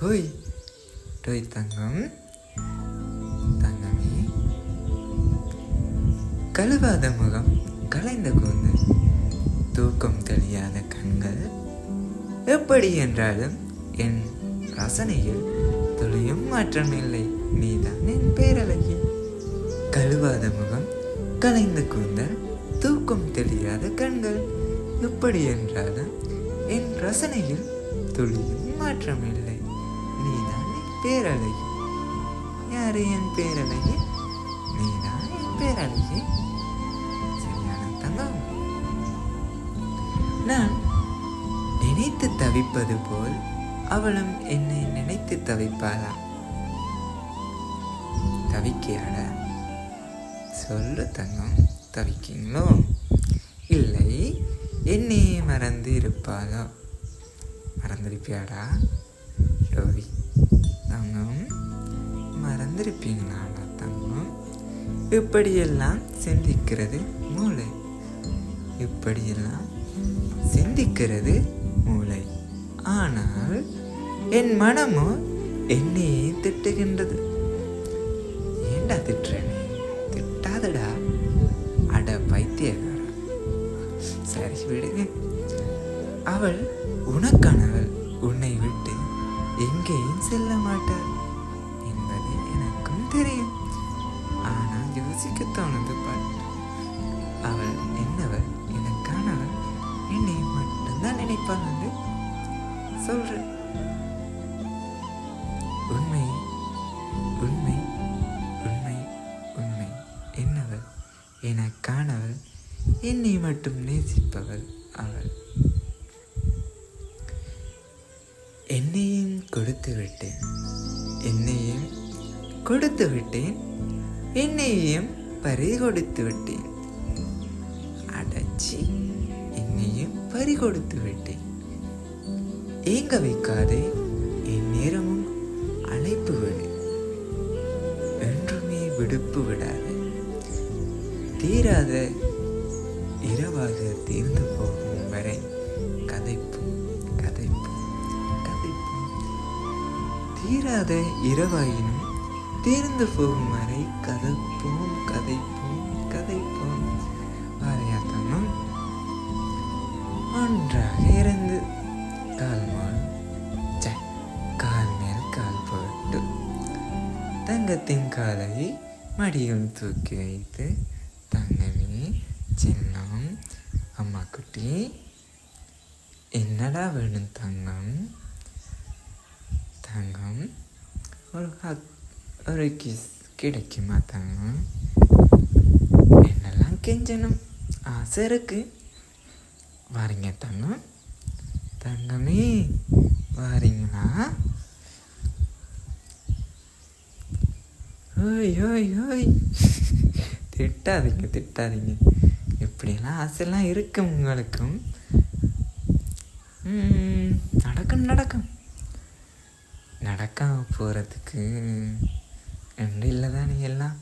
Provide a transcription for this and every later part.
ஹோய் டோய் தங்கம் தங்கமே கழுவாத முகம் கலைந்த கூந்து தூக்கம் தெளியாத கண்கள் எப்படி என்றாலும் என் ரசனையில் துளியும் மாற்றமில்லை நீதான் என் பேரழகி கழுவாத முகம் கலைந்த கூந்தல் தூக்கம் தெரியாத கண்கள் எப்படி என்றாலும் என் ரசனையில் துளியும் மாற்றமில்லை நீதான் என் பேரழகி. யாரு என் பேரழகி? நீதான் என் பேரழகி. சரியான தங்கம் நான் நினைத்து தவிப்பது போல் அவளும் என்னை நினைத்து தவிப்பாளா? தவிக்கையாடா சொல்லு தங்கம் தவிக்கீங்களோ இல்லை என்னையே மறந்து இருப்பாளோ? மறந்துருப்பியாடா? டோரி தங்கம் மறந்திருப்பீங்களாடா தங்கம்? இப்படியெல்லாம் சிந்திக்கிறது மூளை. இப்படியெல்லாம் சிந்திக்கிறது மூளை. ஆனால் என் மனமோ என்னையே திட்டுகின்றது. ஏண்டா திட்டுறேனே? திட்டாதடா. அட பைத்தியகார சரி விடுங்க அவள் உனக்கானவள். உன்னை விட்டு எங்கேயும் செல்ல மாட்டார் என்பது எனக்கும் தெரியும். ஆனால் யோசிக்க தோணுது பாட்டு அவள் என்னவர் எனக்கானவள்? என்னை மட்டும்தான் நினைப்பாள் வந்து? சொல்றேன் உண்மை உண்மை உண்மை உண்மை. என்னவள்? எனக்கானவள்? என்னை மட்டும் நேசிப்பவள் அவள் என்னையும் கொடுத்து விட்டேன் என்னையும் கொடுத்து விட்டேன் என்னையும் பறி கொடுத்து விட்டேன் அடைச்சி என்னையும் பறி கொடுத்து விட்டேன் ஏங்க வைக்காதே என் நேரமும் அழைப்பு விடு. என்றுமே விடுப்பு விடாது. தீராத இரவாக தீர்ந்து தீராத இரவாயினும் தீர்ந்து போகும் வரை கதைப்போம் கதைப்போம் கதைப்போம். வாரியாத்தனும் ஒன்றாக இருந்து கால் மால் கால் மேல் கால் போட்டு தங்கத்தின் காலை மடியில் தூக்கி வைத்து தங்கமே சின்னம் அம்மா குட்டி என்னடா வேணும் தங்கம்? தங்கம் ஒரு ஹக் ஒரு கிஸ் கிடைக்குமா தங்கம் என்னெல்லாம் கெஞ்சணும்? ஆசை இருக்கு. வாரிங்க தங்கம். தங்கமே வாரிங்களா? ஓய் ஓய் ஓய். திட்டாதீங்க திட்டாதீங்க. இப்படியெல்லாம் ஆசைலாம் இருக்கு உங்களுக்கும்? ம், நடக்கும் நடக்கும். நடக்காம போகிறதுக்கு ரெண்டு இல்லை தானே எல்லாம்.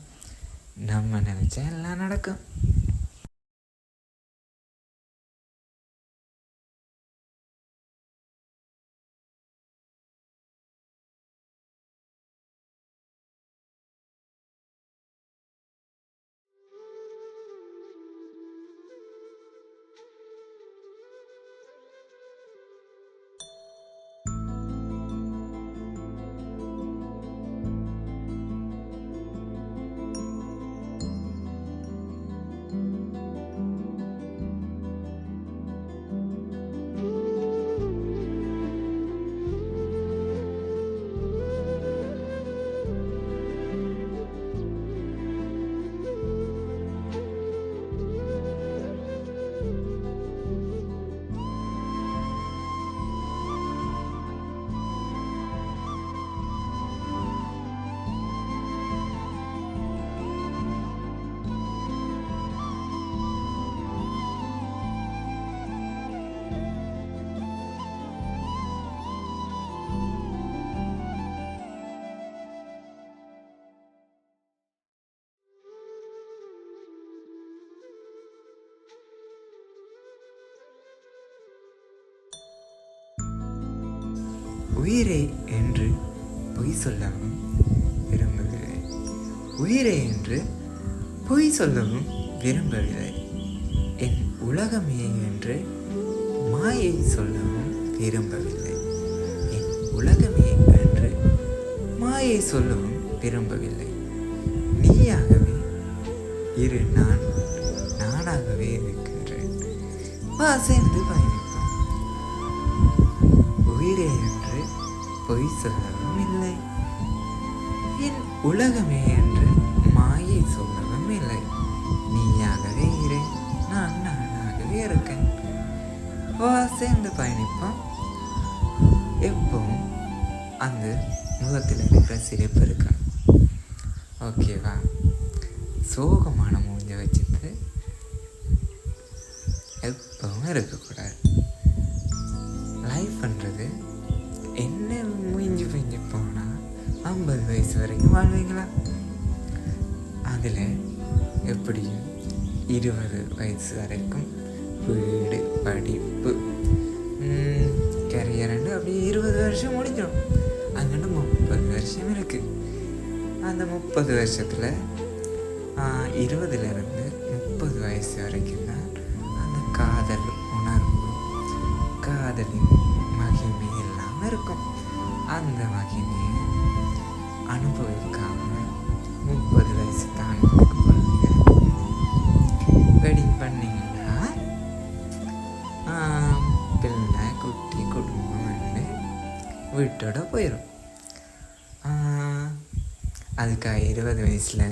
நம்ம நினச்சா எல்லாம் நடக்கும். உயிரே என்று பொய் சொல்லவும் விரும்பவில்லை. உயிரே என்று பொய் சொல்லவும் விரும்பவில்லை. என் உலகமே என்று மாயை சொல்லவும் விரும்பவில்லை. என் உலகமே என்று மாயை சொல்லவும் விரும்பவில்லை. நீயாகவே இரு நான் நானாகவே இருக்கின்றேன். வா சேர்ந்து பயணிப்போம். உயிரே என்று பொய் சொல்லவும் இல்லை என் உலகமே என்று மாயை சொல்லவும் இல்லை நீயாகவே இரு நான் நானாகவே இருக்கேன். வா சேர்ந்து பயணிப்போம். எப்பவும் அந்த முகத்தில் இருக்கிற சிரிப்பு இருக்கணும். ஓகேவா சோகமான மூஞ்ச வச்சுட்டு எப்பவும் இருக்கக்கூடாது. லைஃப்ன்றது என்ன மூஞ்சி பிஞ்சு போனால் ஐம்பது வயசு வரைக்கும் வாழ்வீங்களா? அதில் எப்படியும் இருபது வயசு வரைக்கும் வீடு படிப்பு கரியர்ண்டு அப்படியே இருபது வருஷம் முடிஞ்சிடும். அங்கிட்டு முப்பது வருஷம் இருக்குது அந்த முப்பது வருஷத்தில் இருபதுலேருந்து முப்பது வயசு வரைக்கும் தான் அந்த காதல் உணர்வு காதலின் மகிமையில் இல்லாமல் இருக்கும். அந்த வகையிலே அனுபவிக்காம முப்பது வயசு தாண்டதுக்கு பிறகு வெட்டிங் பண்ணிங்கன்னா பிள்ளை குட்டி குடும்பம் வந்து வீட்டோட போயிடும் அதுக்காக இருபது வயசில்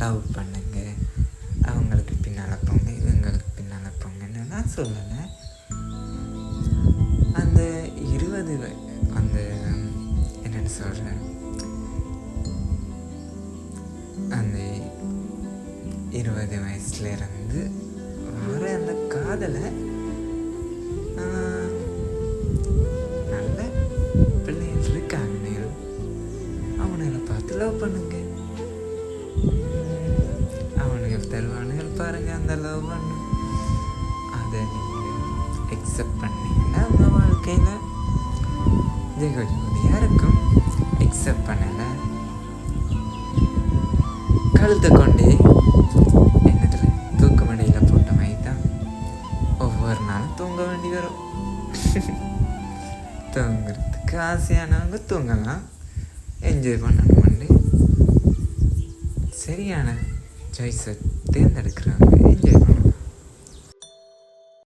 லவ் பண்ணுங்க. அவங்களுக்கு பின்னால் போங்க இவங்களுக்கு பின்னால் போங்கன்னு நான் சொல்லலை. அந்த அதாவது அந்த என்னென்னு சொல்கிறேன் அந்த இருபது வயசுல இருந்து வர அந்த காதலை நல்ல பிள்ளைகள் இருக்காங்க அவனுங்களை பார்த்து லவ் பண்ணுங்க. அவனுக்கு அவனுங்க தருவானுகள் பாருங்க அந்த லவ் பண்ணு. அதை நீங்கள் எக்ஸப்ட் பண்ணீங்கன்னா உங்கள் வாழ்க்கையில் ஜெகஜோதியாக யாருக்கும் எக்ஸப்ட் பண்ணலை. கழுத்தை கொண்டே என்னத்தில் தூக்க மடியில் போட்ட மாதிரி தான் ஒவ்வொரு நாளும் தூங்க வேண்டி வரும். தூங்குறதுக்கு ஆசையானவங்க தூங்கலாம். என்ஜாய் பண்ணணும்னு சரியான சாய்ஸை தேர்ந்தெடுக்கிறவங்க என்ஜாய் பண்ணலாம்